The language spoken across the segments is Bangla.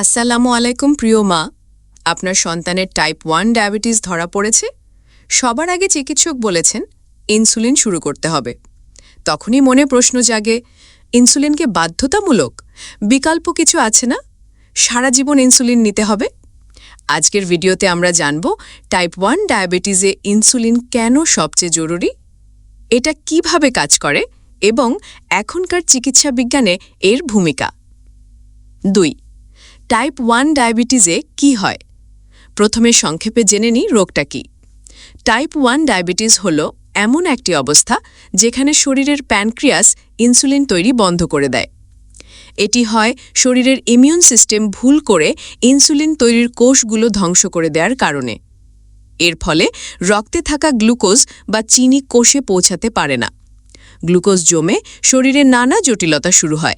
আসসালামু আলাইকুম প্রিয় মা। আপনার সন্তানের টাইপ ওয়ান ডায়াবেটিস ধরা পড়েছে? সবার আগে চিকিৎসক বলেছেন ইনসুলিন শুরু করতে হবে। তখনই মনে প্রশ্ন জাগে ইনসুলিনকে বাধ্যতামূলক? বিকল্প কিছু আছে না? সারা জীবন ইনসুলিন নিতে হবে? আজকের ভিডিওতে আমরা জানব টাইপ ওয়ান ডায়াবেটিসে ইনসুলিন কেন সবচেয়ে জরুরি? এটা কীভাবে কাজ করে? এবং এখনকার চিকিৎসা বিজ্ঞানে এর ভূমিকা? দুই টাইপ ওয়ান ডায়াবেটিসে কি হয়? প্রথমে সংক্ষেপে জেনে নিই রোগটা কি। টাইপ ওয়ান ডায়াবেটিস হল এমন একটি অবস্থা যেখানে শরীরের প্যানক্রিয়াস ইনসুলিন তৈরি বন্ধ করে দেয়। এটি হয় শরীরের ইমিউন সিস্টেম ভুল করে ইনসুলিন তৈরির কোষগুলো ধ্বংস করে দেওয়ার কারণে। এর ফলে রক্তে থাকা গ্লুকোজ বা চিনি কোষে পৌঁছাতে পারে না। গ্লুকোজ জমে শরীরে নানা জটিলতা শুরু হয়।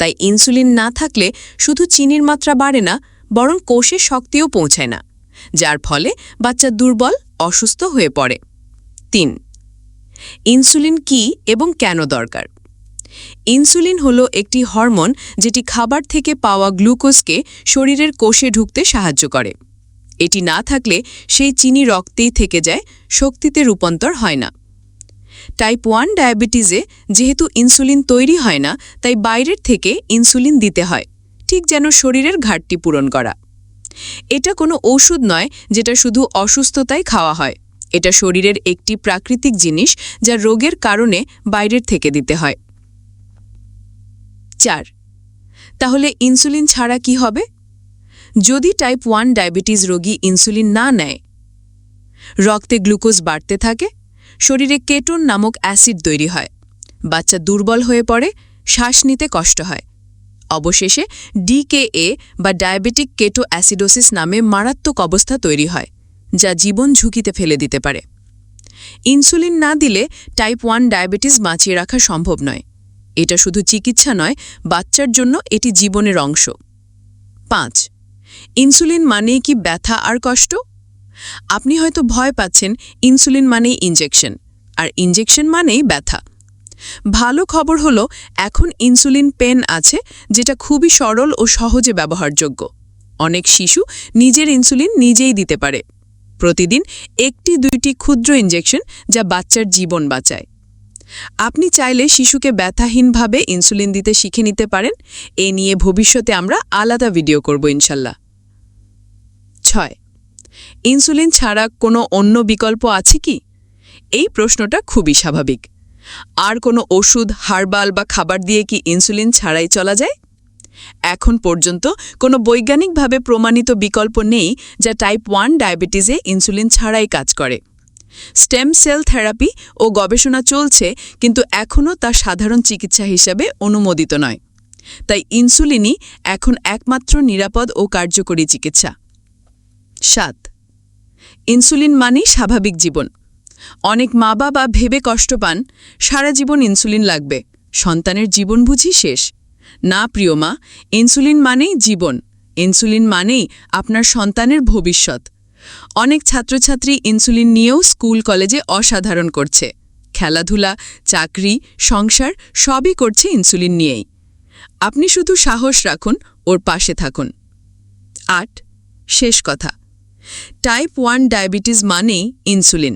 তাই ইনসুলিন না থাকলে শুধু চিনির মাত্রা বাড়ে না, বরং কোষে শক্তিও পৌঁছায় না, যার ফলে বাচ্চা দুর্বল, অসুস্থ হয়ে পড়ে। তিন, ইনসুলিন কি এবং কেন দরকার? ইনসুলিন হল একটি হরমোন যেটি খাবার থেকে পাওয়া গ্লুকোজকে শরীরের কোষে ঢুকতে সাহায্য করে। এটি না থাকলে সেই চিনি রক্তেই থেকে যায়, শক্তিতে রূপান্তর হয় না। টাইপ ওয়ান ডায়াবেটিসে যেহেতু ইনসুলিন তৈরি হয় না, তাই বাইরের থেকে ইনসুলিন দিতে হয়, ঠিক যেন শরীরের ঘাটতি পূরণ করা। এটা কোনো ঔষধ নয় যেটা শুধু অসুস্থতায় খাওয়া হয়, এটা শরীরের একটি প্রাকৃতিক জিনিস যা রোগের কারণে বাইরের থেকে দিতে হয়। চার, তাহলে ইনসুলিন ছাড়া কি হবে? যদি টাইপ ওয়ান ডায়াবেটিস রোগী ইনসুলিন না নেয়, রক্তে গ্লুকোজ বাড়তে থাকে শরীরে কেটোন নামক অ্যাসিড তৈরি হয়। বাচ্চা দুর্বল হয়ে পড়ে, শ্বাস নিতে কষ্ট হয়। অবশেষে ডিকেএ বা ডায়াবেটিক কেটো অ্যাসিডোসিস নামে মারাত্মক অবস্থা তৈরি হয়, যা জীবন ঝুঁকিতে ফেলে দিতে পারে। ইনসুলিন না দিলে টাইপ ওয়ান ডায়াবেটিস বাঁচিয়ে রাখা সম্ভব নয়। এটা শুধু চিকিৎসা নয়, বাচ্চার জন্য এটি জীবনের অংশ। পাঁচ, ইনসুলিন মানেই কি ব্যথা আর কষ্ট? আপনি হয়তো ভয় পাচ্ছেন, ইনসুলিন মানেই ইনজেকশন আর ইনজেকশন মানেই ব্যথা। ভালো খবর হলো, এখন ইনসুলিন পেন আছে, যেটা খুবই সরল ও সহজে ব্যবহারযোগ্য। অনেক শিশু নিজের ইনসুলিন নিজেই দিতে পারে। প্রতিদিন একটি দুইটি ক্ষুদ্র ইনজেকশন যা বাচ্চার জীবন বাঁচায়। আপনি চাইলে শিশুকে ব্যথাহীনভাবে ইনসুলিন দিতে শিখে নিতে পারেন। এ নিয়ে ভবিষ্যতে আমরা আলাদা ভিডিও করব ইনশাল্লাহ। ছয় ইনসুলিন ছাড়া কোনো অন্য বিকল্প আছে কি? এই প্রশ্নটা খুবই স্বাভাবিক। আর কোনো ওষুধ, হার্বাল বা খাবার দিয়ে কি ইনসুলিন ছাড়াই চলা যায়? এখন পর্যন্ত কোনো বৈজ্ঞানিকভাবে প্রমাণিত বিকল্প নেই যা টাইপ ওয়ান ডায়াবেটিসে ইনসুলিন ছাড়াই কাজ করে। স্টেম সেল থেরাপি ও গবেষণা চলছে, কিন্তু এখনও তা সাধারণ চিকিৎসা হিসাবে অনুমোদিত নয়। তাই ইনসুলিনই এখন একমাত্র নিরাপদ ও কার্যকরী চিকিৎসা। সাত। ইনসুলিন মানেই স্বাভাবিক জীবন। অনেক মা বাবা ভেবে কষ্ট পান, সারা জীবন ইনসুলিন লাগবে। সন্তানের জীবন বুঝি শেষ। না প্রিয় মা, ইনসুলিন মানেই জীবন। ইনসুলিন মানেই আপনার সন্তানের ভবিষ্যৎ। অনেক ছাত্রছাত্রী ইনসুলিন নিয়েও স্কুল, কলেজে অসাধারণ করছে। খেলাধুলা, চাকরি, সংসার সবই করছে ইনসুলিন নিয়েই। আপনি শুধু সাহস রাখুন, ওর পাশে থাকুন। আট, শেষ কথা। টাইপ ওয়ান ডায়াবেটিস মানেই ইনসুলিন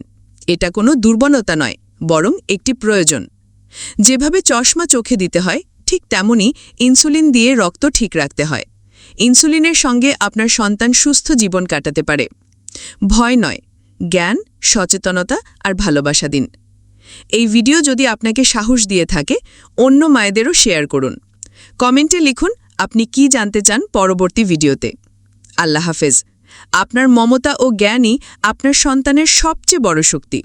এটা কোনো দুর্বলতা নয়, বরং একটি প্রয়োজন। যেভাবে চশমা চোখে দিতে হয়, ঠিক তেমনি ইনসুলিন দিয়ে রক্ত ঠিক রাখতে হয়। ইনসুলিনের সঙ্গে আপনার সন্তান সুস্থ জীবন কাটাতে পারে। ভয় নয়, জ্ঞান, সচেতনতা আর ভালোবাসা দিন। এই ভিডিও যদি আপনাকে সাহস দিয়ে থাকে, অন্য মায়েদেরও শেয়ার করুন। কমেন্টে লিখুন আপনি কি জানতে চান পরবর্তী ভিডিওতে আল্লাহ হাফেজ। আপনার মমতা ও জ্ঞানই আপনার সন্তানের সবচেয়ে বড় শক্তি।